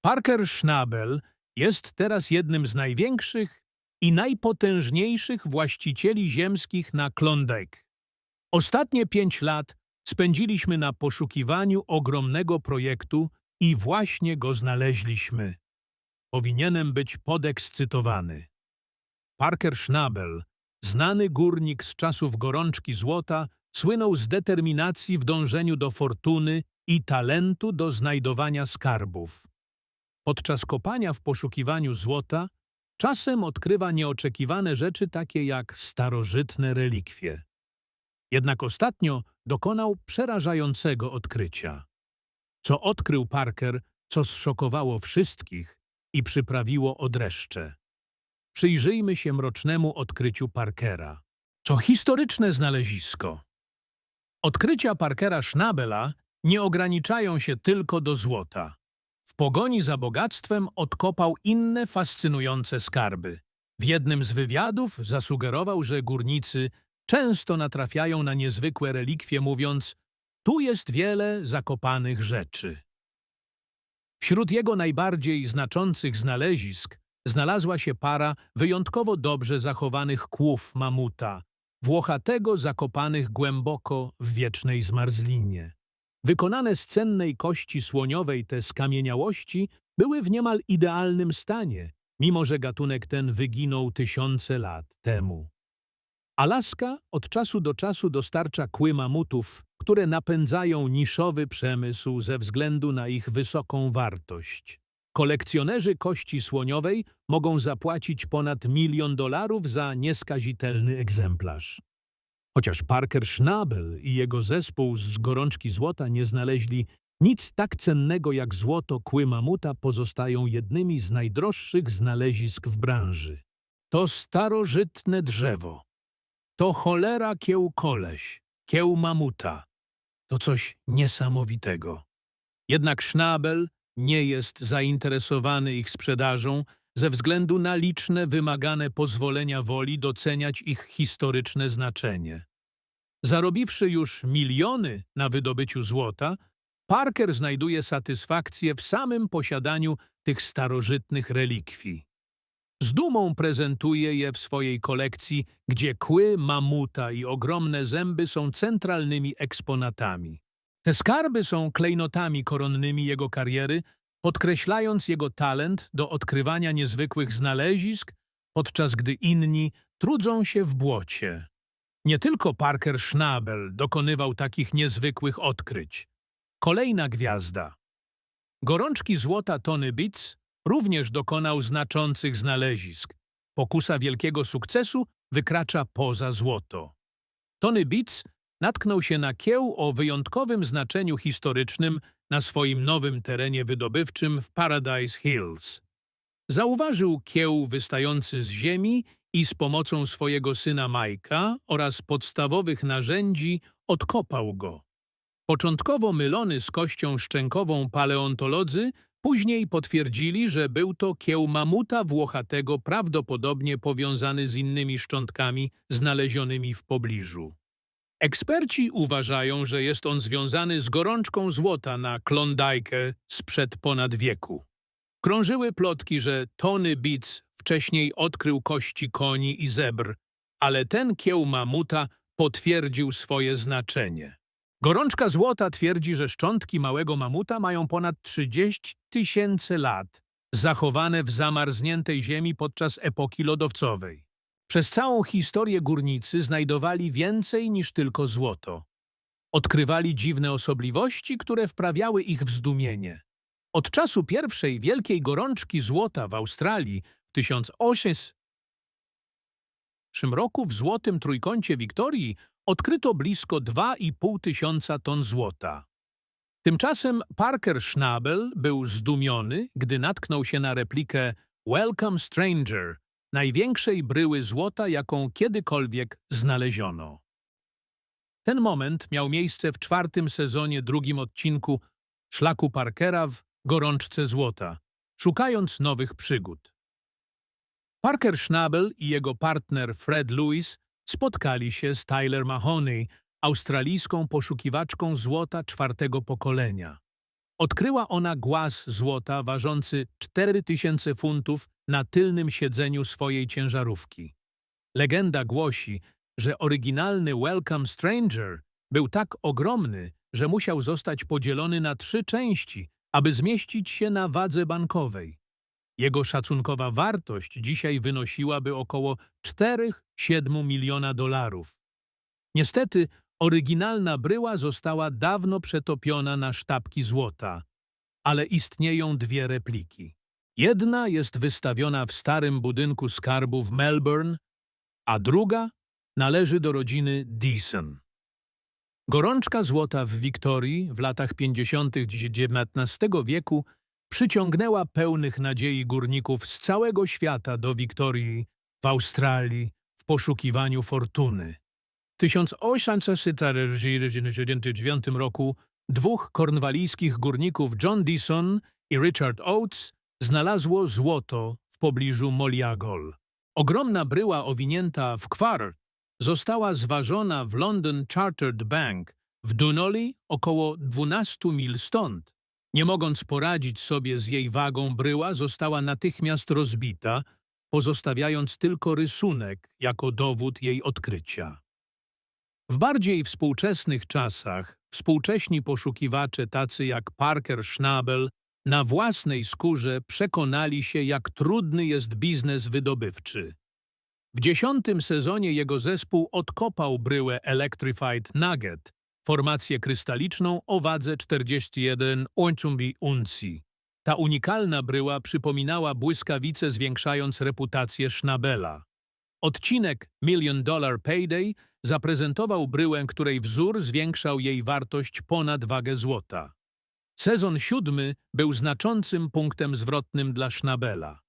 Parker Schnabel jest teraz jednym z największych i najpotężniejszych właścicieli ziemskich na Klondike. Ostatnie pięć lat spędziliśmy na poszukiwaniu ogromnego projektu i właśnie go znaleźliśmy. Powinienem być podekscytowany. Parker Schnabel, znany górnik z czasów gorączki złota, słynął z determinacji w dążeniu do fortuny i talentu do znajdowania skarbów. Podczas kopania w poszukiwaniu złota czasem odkrywa nieoczekiwane rzeczy takie jak starożytne relikwie. Jednak ostatnio dokonał przerażającego odkrycia. Co odkrył Parker, co zszokowało wszystkich i przyprawiło odreszcze. Przyjrzyjmy się mrocznemu odkryciu Parkera. To historyczne znalezisko. Odkrycia Parkera Schnabela nie ograniczają się tylko do złota. Pogoni za bogactwem odkopał inne fascynujące skarby. W jednym z wywiadów zasugerował, że górnicy często natrafiają na niezwykłe relikwie, mówiąc tu jest wiele zakopanych rzeczy. Wśród jego najbardziej znaczących znalezisk znalazła się para wyjątkowo dobrze zachowanych kłów mamuta, włochatego zakopanych głęboko w wiecznej zmarzlinie. Wykonane z cennej kości słoniowej te skamieniałości były w niemal idealnym stanie, mimo że gatunek ten wyginął tysiące lat temu. Alaska od czasu do czasu dostarcza kły mamutów, które napędzają niszowy przemysł ze względu na ich wysoką wartość. Kolekcjonerzy kości słoniowej mogą zapłacić ponad milion dolarów za nieskazitelny egzemplarz. Chociaż Parker Schnabel i jego zespół z gorączki złota nie znaleźli nic tak cennego jak złoto, kły mamuta pozostają jednymi z najdroższych znalezisk w branży. To starożytne drzewo. To cholera kieł koleś, kieł mamuta. To coś niesamowitego. Jednak Schnabel nie jest zainteresowany ich sprzedażą ze względu na liczne wymagane pozwolenia woli doceniać ich historyczne znaczenie. Zarobiwszy już miliony na wydobyciu złota, Parker znajduje satysfakcję w samym posiadaniu tych starożytnych relikwii. Z dumą prezentuje je w swojej kolekcji, gdzie kły mamuta i ogromne zęby są centralnymi eksponatami. Te skarby są klejnotami koronnymi jego kariery, podkreślając jego talent do odkrywania niezwykłych znalezisk, podczas gdy inni trudzą się w błocie. Nie tylko Parker Schnabel dokonywał takich niezwykłych odkryć. Kolejna gwiazda. Gorączki złota Tony Bitz również dokonał znaczących znalezisk. Pokusa wielkiego sukcesu wykracza poza złoto. Tony Bitz natknął się na kieł o wyjątkowym znaczeniu historycznym na swoim nowym terenie wydobywczym w Paradise Hills. Zauważył kieł wystający z ziemi i z pomocą swojego syna Majka oraz podstawowych narzędzi odkopał go. Początkowo mylony z kością szczękową paleontolodzy później potwierdzili, że był to kieł mamuta włochatego prawdopodobnie powiązany z innymi szczątkami znalezionymi w pobliżu. Eksperci uważają, że jest on związany z gorączką złota na Klondike sprzed ponad wieku. Krążyły plotki, że Tony Beats wcześniej odkrył kości koni i zebr, ale ten kieł mamuta potwierdził swoje znaczenie. Gorączka złota twierdzi, że szczątki małego mamuta mają ponad 30 tysięcy lat, zachowane w zamarzniętej ziemi podczas epoki lodowcowej. Przez całą historię górnicy znajdowali więcej niż tylko złoto. Odkrywali dziwne osobliwości, które wprawiały ich w zdumienie. Od czasu pierwszej wielkiej gorączki złota w Australii w 1800 roku w złotym trójkącie Wiktorii odkryto blisko 2,5 tysiąca ton złota. Tymczasem Parker Schnabel był zdumiony, gdy natknął się na replikę Welcome Stranger, największej bryły złota, jaką kiedykolwiek znaleziono. Ten moment miał miejsce w czwartym sezonie drugim odcinku Szlaku Parkera w Gorączce Złota, szukając nowych przygód. Parker Schnabel i jego partner Fred Lewis spotkali się z Tyler Mahoney, australijską poszukiwaczką złota czwartego pokolenia. Odkryła ona głaz złota ważący 4000 funtów na tylnym siedzeniu swojej ciężarówki. Legenda głosi, że oryginalny Welcome Stranger był tak ogromny, że musiał zostać podzielony na trzy części, aby zmieścić się na wadze bankowej. Jego szacunkowa wartość dzisiaj wynosiłaby około 4-7 miliona dolarów. Niestety, oryginalna bryła została dawno przetopiona na sztabki złota, ale istnieją dwie repliki. Jedna jest wystawiona w starym budynku skarbu w Melbourne, a druga należy do rodziny Deason. Gorączka złota w Wiktorii w latach 50. XIX wieku przyciągnęła pełnych nadziei górników z całego świata do Wiktorii w Australii w poszukiwaniu fortuny. W 1849 roku dwóch kornwalijskich górników John Deason i Richard Oates znalazło złoto w pobliżu Moliagol. Ogromna bryła owinięta w kwar została zważona w London Chartered Bank w Dunolly około 12 mil stąd. Nie mogąc poradzić sobie z jej wagą, bryła została natychmiast rozbita, pozostawiając tylko rysunek jako dowód jej odkrycia. W bardziej współczesnych czasach współcześni poszukiwacze tacy jak Parker Schnabel na własnej skórze przekonali się, jak trudny jest biznes wydobywczy. W dziesiątym sezonie jego zespół odkopał bryłę Electrified Nugget, formację krystaliczną o wadze 41 ończumbi uncji. Ta unikalna bryła przypominała błyskawice zwiększając reputację Schnabela. Odcinek Million Dollar Payday zaprezentował bryłę, której wzór zwiększał jej wartość ponad wagę złota. Sezon siódmy był znaczącym punktem zwrotnym dla Schnabela.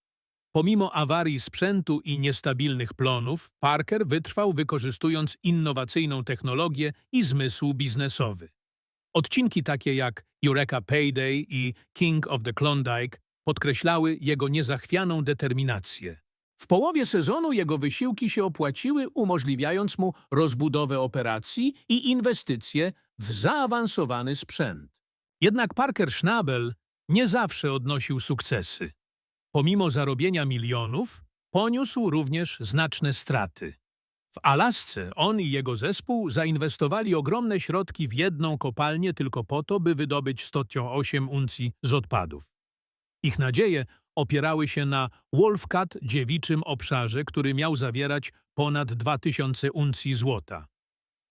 Pomimo awarii sprzętu i niestabilnych plonów, Parker wytrwał wykorzystując innowacyjną technologię i zmysł biznesowy. Odcinki takie jak Eureka Payday i King of the Klondike podkreślały jego niezachwianą determinację. W połowie sezonu jego wysiłki się opłaciły, umożliwiając mu rozbudowę operacji i inwestycje w zaawansowany sprzęt. Jednak Parker Schnabel nie zawsze odnosił sukcesy. Pomimo zarobienia milionów, poniósł również znaczne straty. W Alasce on i jego zespół zainwestowali ogromne środki w jedną kopalnię tylko po to, by wydobyć 108 uncji z odpadów. Ich nadzieje opierały się na Wolfcat dziewiczym obszarze, który miał zawierać ponad 2000 uncji złota.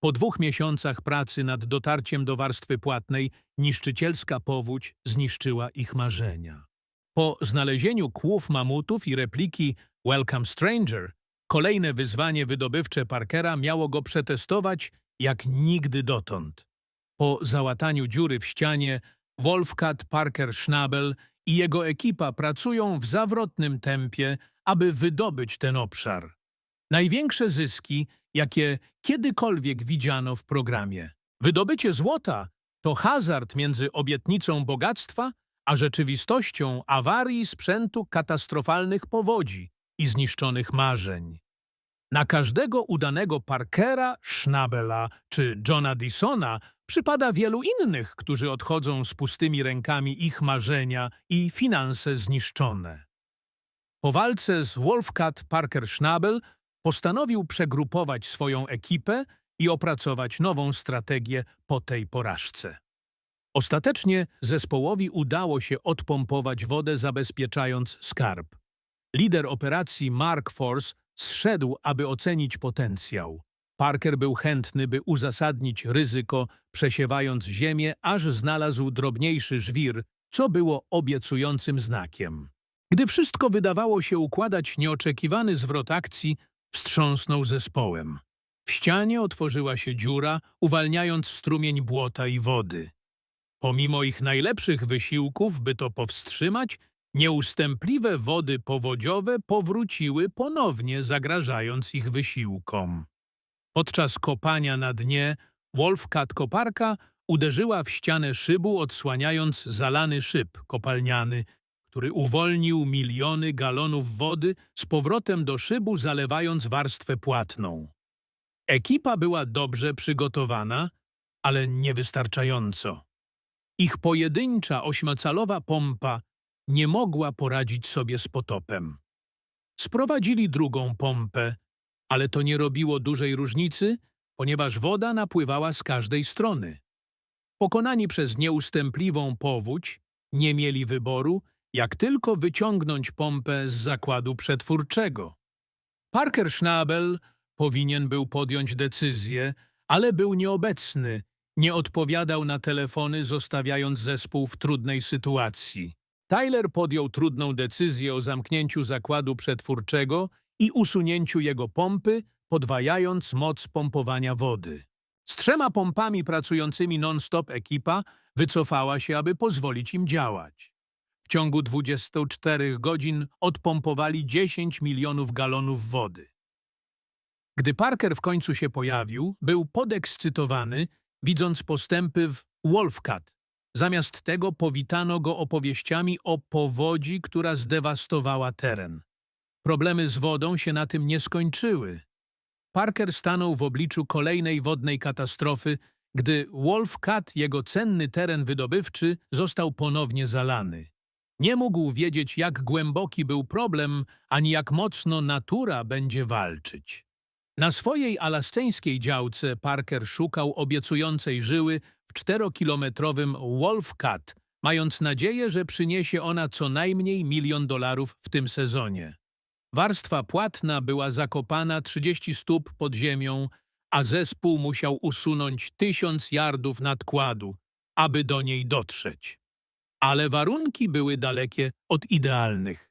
Po dwóch miesiącach pracy nad dotarciem do warstwy płatnej niszczycielska powódź zniszczyła ich marzenia. Po znalezieniu kłów mamutów i repliki Welcome Stranger, kolejne wyzwanie wydobywcze Parkera miało go przetestować jak nigdy dotąd. Po załataniu dziury w ścianie, Wolfcat Parker Schnabel i jego ekipa pracują w zawrotnym tempie, aby wydobyć ten obszar. Największe zyski, jakie kiedykolwiek widziano w programie. Wydobycie złota to hazard między obietnicą bogactwa a rzeczywistością awarii sprzętu katastrofalnych powodzi i zniszczonych marzeń. Na każdego udanego Parkera, Schnabela czy Johna Dissona przypada wielu innych, którzy odchodzą z pustymi rękami ich marzenia i finanse zniszczone. Po walce z Wolfcat Parker Schnabel postanowił przegrupować swoją ekipę i opracować nową strategię po tej porażce. Ostatecznie zespołowi udało się odpompować wodę, zabezpieczając skarb. Lider operacji Mark Force zszedł, aby ocenić potencjał. Parker był chętny, by uzasadnić ryzyko, przesiewając ziemię, aż znalazł drobniejszy żwir, co było obiecującym znakiem. Gdy wszystko wydawało się układać nieoczekiwany zwrot akcji, wstrząsnął zespołem. W ścianie otworzyła się dziura, uwalniając strumień błota i wody. Pomimo ich najlepszych wysiłków, by to powstrzymać, nieustępliwe wody powodziowe powróciły ponownie, zagrażając ich wysiłkom. Podczas kopania na dnie Wolfcat koparka uderzyła w ścianę szybu, odsłaniając zalany szyb kopalniany, który uwolnił miliony galonów wody z powrotem do szybu, zalewając warstwę płatną. Ekipa była dobrze przygotowana, ale niewystarczająco. Ich pojedyncza ośmacalowa pompa nie mogła poradzić sobie z potopem. Sprowadzili drugą pompę, ale to nie robiło dużej różnicy, ponieważ woda napływała z każdej strony. Pokonani przez nieustępliwą powódź, nie mieli wyboru, jak tylko wyciągnąć pompę z zakładu przetwórczego. Parker Schnabel powinien był podjąć decyzję, ale był nieobecny, nie odpowiadał na telefony, zostawiając zespół w trudnej sytuacji. Tyler podjął trudną decyzję o zamknięciu zakładu przetwórczego i usunięciu jego pompy, podwajając moc pompowania wody. Z trzema pompami pracującymi non-stop ekipa wycofała się, aby pozwolić im działać. W ciągu 24 godzin odpompowali 10 milionów galonów wody. Gdy Parker w końcu się pojawił, był podekscytowany, widząc postępy w Wolfcat. Zamiast tego powitano go opowieściami o powodzi, która zdewastowała teren. Problemy z wodą się na tym nie skończyły. Parker stanął w obliczu kolejnej wodnej katastrofy, gdy Wolfcat, jego cenny teren wydobywczy, został ponownie zalany. Nie mógł wiedzieć, jak głęboki był problem, ani jak mocno natura będzie walczyć. Na swojej alasceńskiej działce Parker szukał obiecującej żyły w czterokilometrowym Wolfcat, mając nadzieję, że przyniesie ona co najmniej milion dolarów w tym sezonie. Warstwa płatna była zakopana 30 stóp pod ziemią, a zespół musiał usunąć tysiąc yardów nadkładu, aby do niej dotrzeć. Ale warunki były dalekie od idealnych.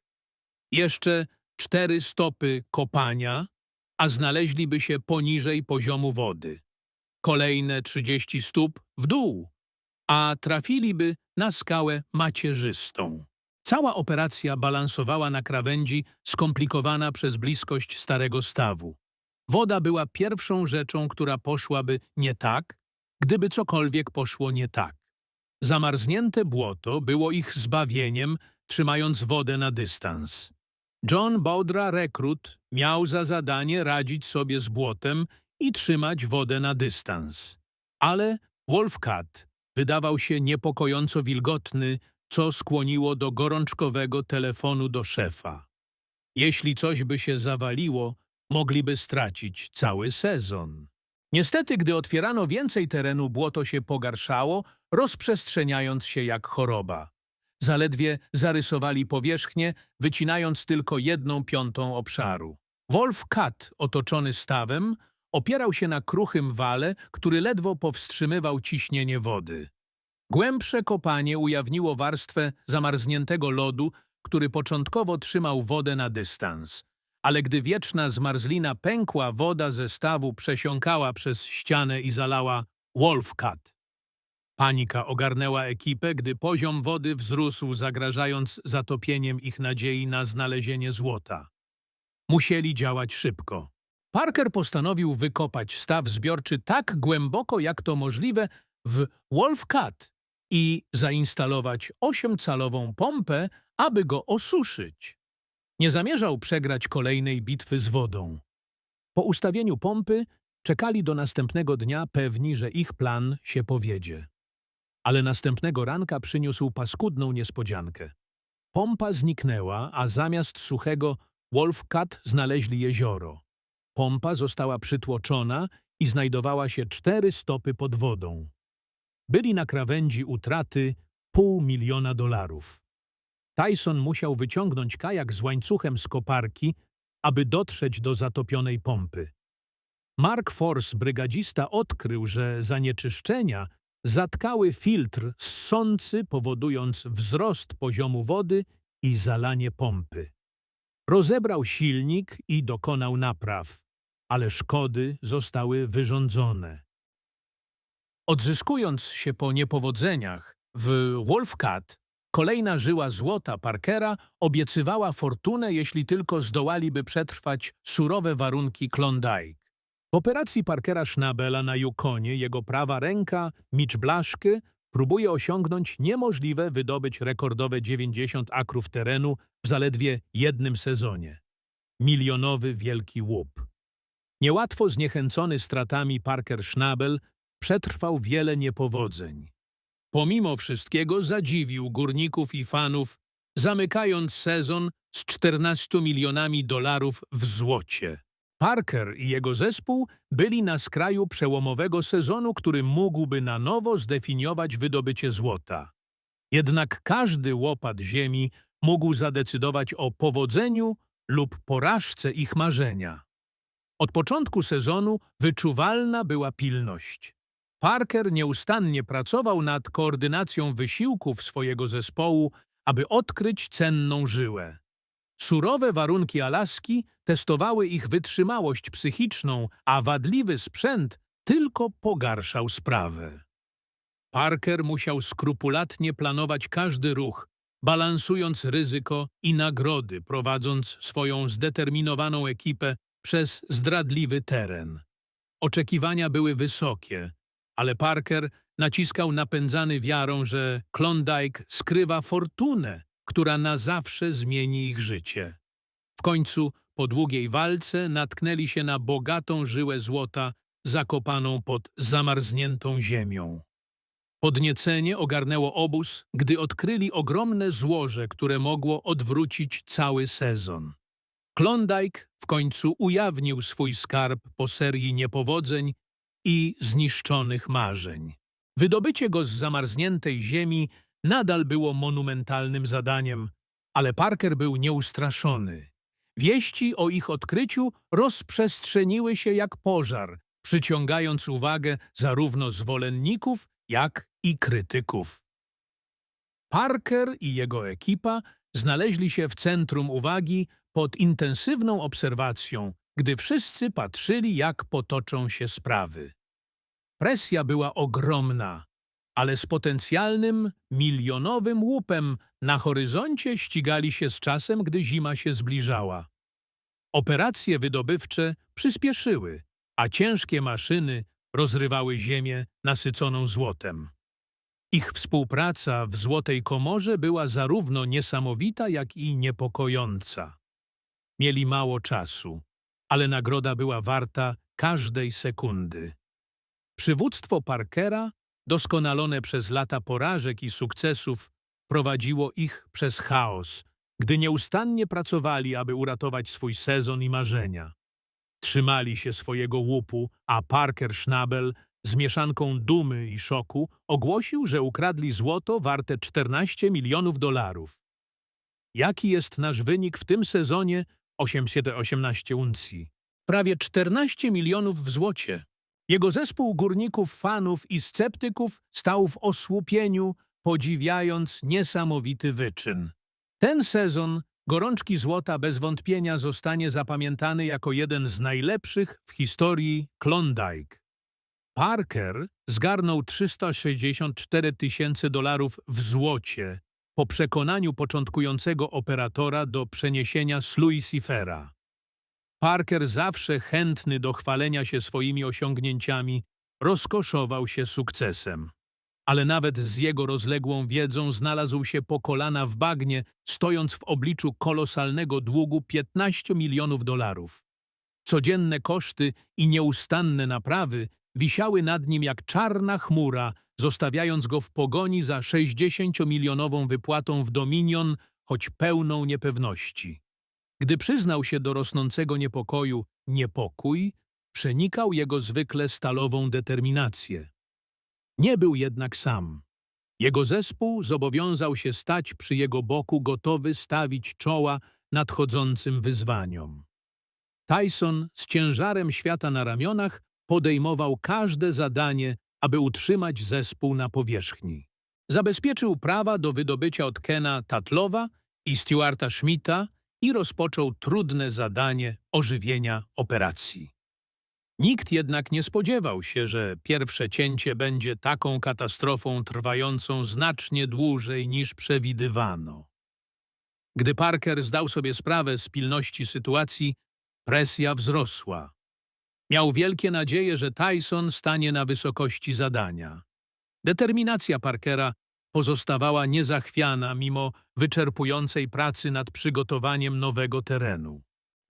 Jeszcze cztery stopy kopania, a znaleźliby się poniżej poziomu wody. Kolejne 30 stóp w dół, a trafiliby na skałę macierzystą. Cała operacja balansowała na krawędzi skomplikowana przez bliskość starego stawu. Woda była pierwszą rzeczą, która poszłaby nie tak, gdyby cokolwiek poszło nie tak. Zamarznięte błoto było ich zbawieniem, trzymając wodę na dystans. John Bowdra, rekrut, miał za zadanie radzić sobie z błotem i trzymać wodę na dystans. Ale Wolfcat wydawał się niepokojąco wilgotny, co skłoniło do gorączkowego telefonu do szefa. Jeśli coś by się zawaliło, mogliby stracić cały sezon. Niestety, gdy otwierano więcej terenu, błoto się pogarszało, rozprzestrzeniając się jak choroba. Zaledwie zarysowali powierzchnię, wycinając tylko jedną piątą obszaru. Wolf Kat, otoczony stawem, opierał się na kruchym wale, który ledwo powstrzymywał ciśnienie wody. Głębsze kopanie ujawniło warstwę zamarzniętego lodu, który początkowo trzymał wodę na dystans. Ale gdy wieczna zmarzlina pękła, woda ze stawu przesiąkała przez ścianę i zalała Wolfcat. Panika ogarnęła ekipę, gdy poziom wody wzrósł, zagrażając zatopieniem ich nadziei na znalezienie złota. Musieli działać szybko. Parker postanowił wykopać staw zbiorczy tak głęboko, jak to możliwe, w Wolfcat i zainstalować osiemcalową pompę, aby go osuszyć. Nie zamierzał przegrać kolejnej bitwy z wodą. Po ustawieniu pompy czekali do następnego dnia pewni, że ich plan się powiedzie. Ale następnego ranka przyniósł paskudną niespodziankę. Pompa zniknęła, a zamiast suchego Wolfcat znaleźli jezioro. Pompa została przytłoczona i znajdowała się cztery stopy pod wodą. Byli na krawędzi utraty pół miliona dolarów. Tyson musiał wyciągnąć kajak z łańcuchem z koparki, aby dotrzeć do zatopionej pompy. Mark Force, brygadzista, odkrył, że zanieczyszczenia zatkały filtr ssący, powodując wzrost poziomu wody i zalanie pompy. Rozebrał silnik i dokonał napraw, ale szkody zostały wyrządzone. Odzyskując się po niepowodzeniach, w Wolfcat kolejna żyła złota Parkera obiecywała fortunę, jeśli tylko zdołaliby przetrwać surowe warunki Klondike. W operacji Parkera Schnabela na Yukonie jego prawa ręka, Mitch Blaszke, próbuje osiągnąć niemożliwe wydobyć rekordowe 90 akrów terenu w zaledwie jednym sezonie. Milionowy wielki łup. Niełatwo zniechęcony stratami Parker Schnabel przetrwał wiele niepowodzeń. pomimo wszystkiego zadziwił górników i fanów, zamykając sezon z 14 milionami dolarów w złocie. Parker i jego zespół byli na skraju przełomowego sezonu, który mógłby na nowo zdefiniować wydobycie złota. Jednak każdy łopat ziemi mógł zadecydować o powodzeniu lub porażce ich marzenia. Od początku sezonu wyczuwalna była pilność. Parker nieustannie pracował nad koordynacją wysiłków swojego zespołu, aby odkryć cenną żyłę. Surowe warunki Alaski testowały ich wytrzymałość psychiczną, a wadliwy sprzęt tylko pogarszał sprawę. Parker musiał skrupulatnie planować każdy ruch, balansując ryzyko i nagrody, prowadząc swoją zdeterminowaną ekipę przez zdradliwy teren. Oczekiwania były wysokie, ale Parker naciskał napędzany wiarą, że Klondike skrywa fortunę, która na zawsze zmieni ich życie. W końcu, po długiej walce, natknęli się na bogatą żyłę złota zakopaną pod zamarzniętą ziemią. Podniecenie ogarnęło obóz, gdy odkryli ogromne złoże, które mogło odwrócić cały sezon. Klondike w końcu ujawnił swój skarb po serii niepowodzeń i zniszczonych marzeń. Wydobycie go z zamarzniętej ziemi nadal było monumentalnym zadaniem, ale Parker był nieustraszony. Wieści o ich odkryciu rozprzestrzeniły się jak pożar, przyciągając uwagę zarówno zwolenników, jak i krytyków. Parker i jego ekipa znaleźli się w centrum uwagi pod intensywną obserwacją, gdy wszyscy patrzyli, jak potoczą się sprawy. Presja była ogromna, ale z potencjalnym, milionowym łupem na horyzoncie ścigali się z czasem, gdy zima się zbliżała. Operacje wydobywcze przyspieszyły, a ciężkie maszyny rozrywały ziemię nasyconą złotem. Ich współpraca w Złotej Komorze była zarówno niesamowita, jak i niepokojąca. Mieli mało czasu, ale nagroda była warta każdej sekundy. Przywództwo Parkera, doskonalone przez lata porażek i sukcesów, prowadziło ich przez chaos, gdy nieustannie pracowali, aby uratować swój sezon i marzenia. Trzymali się swojego łupu, a Parker Schnabel z mieszanką dumy i szoku ogłosił, że ukradli złoto warte 14 milionów dolarów. Jaki jest nasz wynik w tym sezonie? 818 uncji. Prawie 14 milionów w złocie. Jego zespół górników, fanów i sceptyków stał w osłupieniu, podziwiając niesamowity wyczyn. Ten sezon gorączki złota bez wątpienia zostanie zapamiętany jako jeden z najlepszych w historii Klondike. Parker zgarnął 364 tysięcy dolarów w złocie po przekonaniu początkującego operatora do przeniesienia Sluicifera. Parker, zawsze chętny do chwalenia się swoimi osiągnięciami, rozkoszował się sukcesem. Ale nawet z jego rozległą wiedzą znalazł się po kolana w bagnie, stojąc w obliczu kolosalnego długu 15 milionów dolarów. Codzienne koszty i nieustanne naprawy wisiały nad nim jak czarna chmura, zostawiając go w pogoni za 60-milionową wypłatą w Dominion, choć pełną niepewności. Gdy przyznał się do rosnącego niepokoju, niepokój przenikał jego zwykle stalową determinację. Nie był jednak sam. Jego zespół zobowiązał się stać przy jego boku, gotowy stawić czoła nadchodzącym wyzwaniom. Tyson z ciężarem świata na ramionach podejmował każde zadanie, aby utrzymać zespół na powierzchni. Zabezpieczył prawa do wydobycia od Kena Tatlowa i Stuarta Schmidta i rozpoczął trudne zadanie ożywienia operacji. Nikt jednak nie spodziewał się, że pierwsze cięcie będzie taką katastrofą trwającą znacznie dłużej niż przewidywano. Gdy Parker zdał sobie sprawę z pilności sytuacji, presja wzrosła. Miał wielkie nadzieje, że Tyson stanie na wysokości zadania. Determinacja Parkera pozostawała niezachwiana mimo wyczerpującej pracy nad przygotowaniem nowego terenu.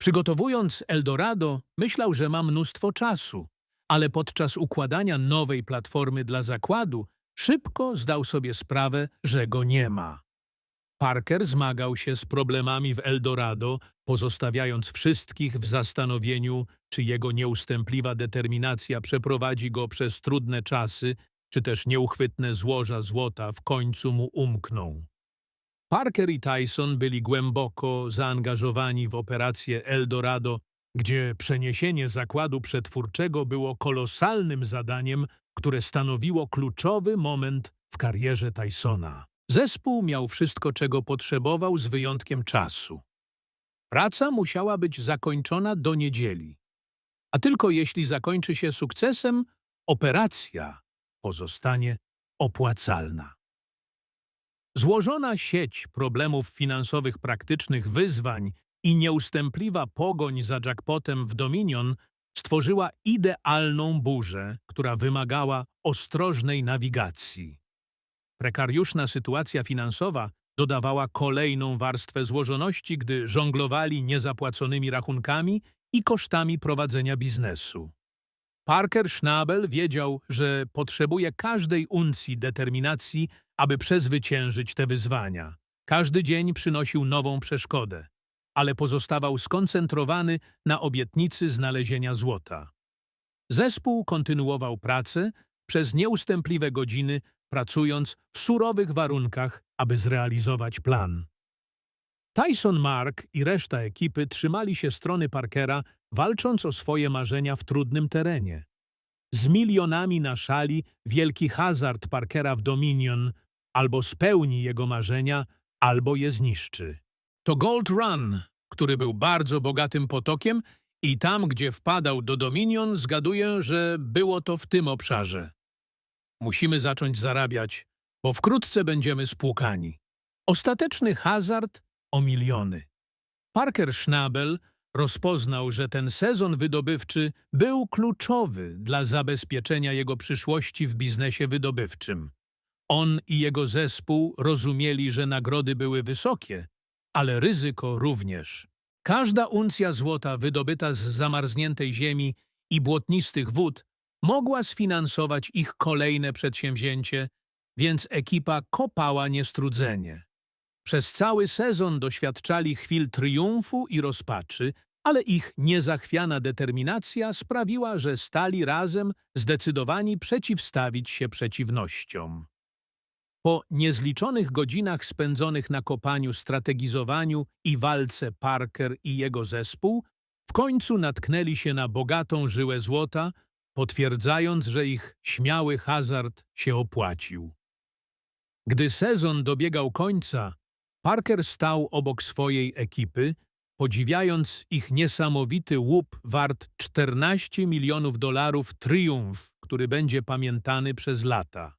Przygotowując Eldorado, myślał, że ma mnóstwo czasu, ale podczas układania nowej platformy dla zakładu szybko zdał sobie sprawę, że go nie ma. Parker zmagał się z problemami w Eldorado, pozostawiając wszystkich w zastanowieniu, czy jego nieustępliwa determinacja przeprowadzi go przez trudne czasy, czy też nieuchwytne złoża złota w końcu mu umkną. Parker i Tyson byli głęboko zaangażowani w operację Eldorado, gdzie przeniesienie zakładu przetwórczego było kolosalnym zadaniem, które stanowiło kluczowy moment w karierze Tysona. Zespół miał wszystko, czego potrzebował, z wyjątkiem czasu. Praca musiała być zakończona do niedzieli, a tylko jeśli zakończy się sukcesem, operacja pozostanie opłacalna. Złożona sieć problemów finansowych praktycznych wyzwań i nieustępliwa pogoń za jackpotem w Dominion stworzyła idealną burzę, która wymagała ostrożnej nawigacji. Prekariuszna sytuacja finansowa dodawała kolejną warstwę złożoności, gdy żonglowali niezapłaconymi rachunkami i kosztami prowadzenia biznesu. Parker Schnabel wiedział, że potrzebuje każdej uncji determinacji, aby przezwyciężyć te wyzwania. Każdy dzień przynosił nową przeszkodę, ale pozostawał skoncentrowany na obietnicy znalezienia złota. Zespół kontynuował pracę przez nieustępliwe godziny, pracując w surowych warunkach, aby zrealizować plan. Tyson Mark i reszta ekipy trzymali się strony Parkera, walcząc o swoje marzenia w trudnym terenie. Z milionami na szali wielki hazard Parkera w Dominion albo spełni jego marzenia, albo je zniszczy. To Gold Run, który był bardzo bogatym potokiem i tam, gdzie wpadał do Dominion, zgaduję, że było to w tym obszarze. Musimy zacząć zarabiać, bo wkrótce będziemy spłukani. Ostateczny hazard o miliony. Parker Schnabel rozpoznał, że ten sezon wydobywczy był kluczowy dla zabezpieczenia jego przyszłości w biznesie wydobywczym. On i jego zespół rozumieli, że nagrody były wysokie, ale ryzyko również. Każda uncja złota wydobyta z zamarzniętej ziemi i błotnistych wód mogła sfinansować ich kolejne przedsięwzięcie, więc ekipa kopała niestrudzenie. Przez cały sezon doświadczali chwil triumfu i rozpaczy, ale ich niezachwiana determinacja sprawiła, że stali razem zdecydowani przeciwstawić się przeciwnościom. Po niezliczonych godzinach spędzonych na kopaniu, strategizowaniu i walce Parker i jego zespół, w końcu natknęli się na bogatą żyłę złota, potwierdzając, że ich śmiały hazard się opłacił. Gdy sezon dobiegał końca, Parker stał obok swojej ekipy, podziwiając ich niesamowity łup wart 14 milionów dolarów triumf, który będzie pamiętany przez lata.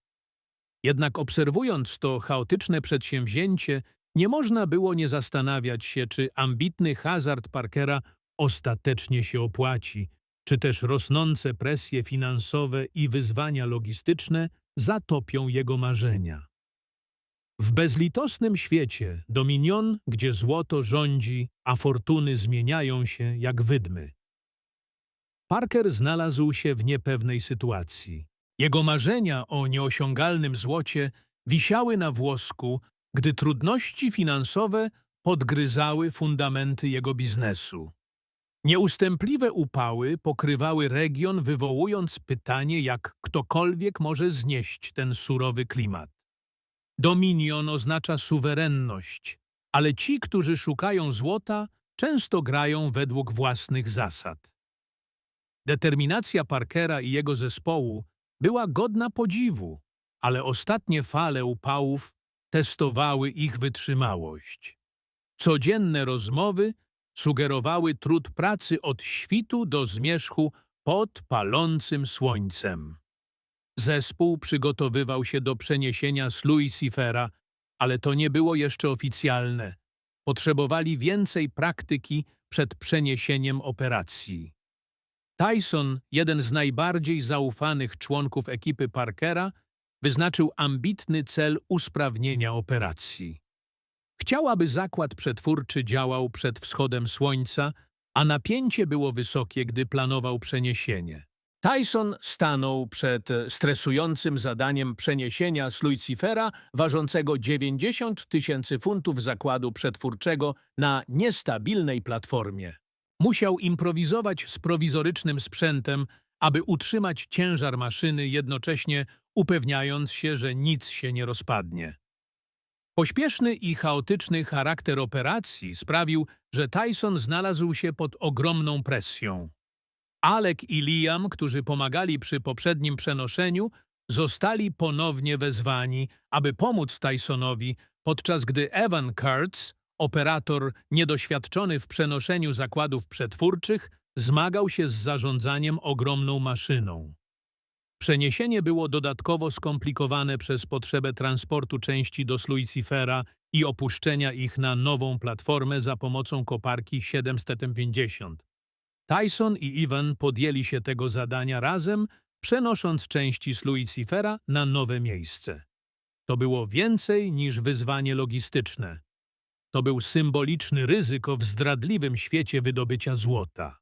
Jednak obserwując to chaotyczne przedsięwzięcie, nie można było nie zastanawiać się, czy ambitny hazard Parkera ostatecznie się opłaci, czy też rosnące presje finansowe i wyzwania logistyczne zatopią jego marzenia. W bezlitosnym świecie Dominion, gdzie złoto rządzi, a fortuny zmieniają się jak wydmy. Parker znalazł się w niepewnej sytuacji. Jego marzenia o nieosiągalnym złocie wisiały na włosku, gdy trudności finansowe podgryzały fundamenty jego biznesu. Nieustępliwe upały pokrywały region, wywołując pytanie, jak ktokolwiek może znieść ten surowy klimat. Dominion oznacza suwerenność, ale ci, którzy szukają złota, często grają według własnych zasad. Determinacja Parkera i jego zespołu była godna podziwu, ale ostatnie fale upałów testowały ich wytrzymałość. Codzienne rozmowy sugerowały trud pracy od świtu do zmierzchu pod palącym słońcem. Zespół przygotowywał się do przeniesienia z Louisifera, ale to nie było jeszcze oficjalne. Potrzebowali więcej praktyki przed przeniesieniem operacji. Tyson, jeden z najbardziej zaufanych członków ekipy Parkera, wyznaczył ambitny cel usprawnienia operacji. Chciał, aby zakład przetwórczy działał przed wschodem słońca, a napięcie było wysokie, gdy planował przeniesienie. Tyson stanął przed e, stresującym zadaniem przeniesienia z Lucifera ważącego 90 tysięcy funtów zakładu przetwórczego na niestabilnej platformie. Musiał improwizować z prowizorycznym sprzętem, aby utrzymać ciężar maszyny, jednocześnie upewniając się, że nic się nie rozpadnie. Pośpieszny i chaotyczny charakter operacji sprawił, że Tyson znalazł się pod ogromną presją. Alek i Liam, którzy pomagali przy poprzednim przenoszeniu, zostali ponownie wezwani, aby pomóc Tysonowi, podczas gdy Evan Kurtz, operator niedoświadczony w przenoszeniu zakładów przetwórczych, zmagał się z zarządzaniem ogromną maszyną. Przeniesienie było dodatkowo skomplikowane przez potrzebę transportu części do Lucifera i opuszczenia ich na nową platformę za pomocą koparki 750. Tyson i Ivan podjęli się tego zadania razem, przenosząc części z Lucifera na nowe miejsce. To było więcej niż wyzwanie logistyczne. To był symboliczny ryzyko w zdradliwym świecie wydobycia złota.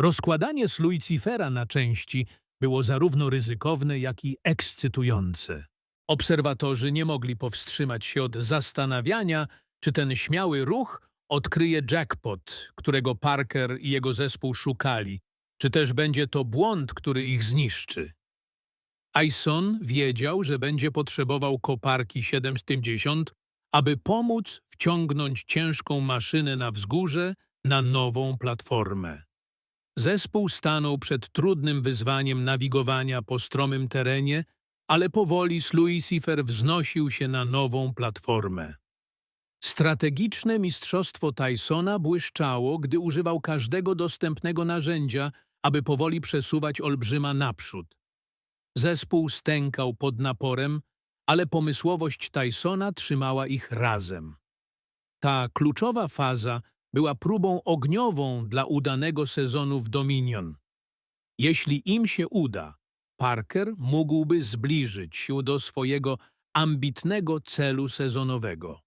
Rozkładanie z Lucifera na części było zarówno ryzykowne, jak i ekscytujące. Obserwatorzy nie mogli powstrzymać się od zastanawiania, czy ten śmiały ruch odkryje jackpot, którego Parker i jego zespół szukali, czy też będzie to błąd, który ich zniszczy. Ison wiedział, że będzie potrzebował koparki 750, aby pomóc wciągnąć ciężką maszynę na wzgórze na nową platformę. Zespół stanął przed trudnym wyzwaniem nawigowania po stromym terenie, ale powoli Lucifer wznosił się na nową platformę. Strategiczne mistrzostwo Tysona błyszczało, gdy używał każdego dostępnego narzędzia, aby powoli przesuwać olbrzyma naprzód. Zespół stękał pod naporem, ale pomysłowość Tysona trzymała ich razem. Ta kluczowa faza była próbą ogniową dla udanego sezonu w Dominion. Jeśli im się uda, Parker mógłby zbliżyć się do swojego ambitnego celu sezonowego.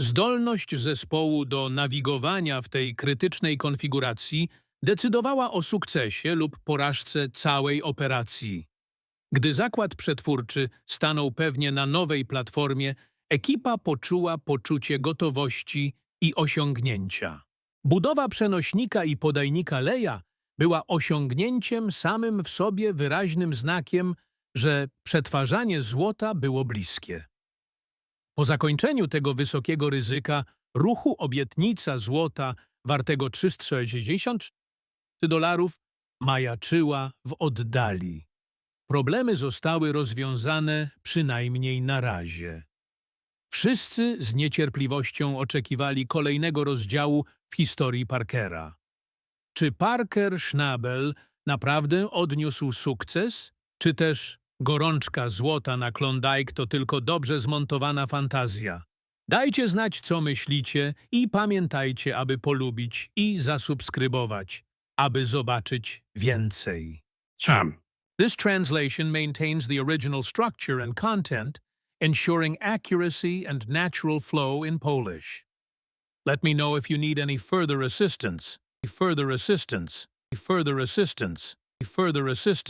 Zdolność zespołu do nawigowania w tej krytycznej konfiguracji decydowała o sukcesie lub porażce całej operacji. Gdy zakład przetwórczy stanął pewnie na nowej platformie, ekipa poczuła poczucie gotowości i osiągnięcia. Budowa przenośnika i podajnika Leja była osiągnięciem samym w sobie wyraźnym znakiem, że przetwarzanie złota było bliskie. Po zakończeniu tego wysokiego ryzyka ruchu obietnica złota wartego 360 dolarów majaczyła w oddali. Problemy zostały rozwiązane przynajmniej na razie. Wszyscy z niecierpliwością oczekiwali kolejnego rozdziału w historii Parkera. Czy Parker Schnabel naprawdę odniósł sukces, czy też gorączka złota na Klondike to tylko dobrze zmontowana fantazja? Dajcie znać, co myślicie i pamiętajcie, aby polubić i zasubskrybować, aby zobaczyć więcej. Sam. This translation maintains the original structure and content, ensuring accuracy and natural flow in Polish. Let me know if you need any further assistance, further assistance, further assistance, further assistance.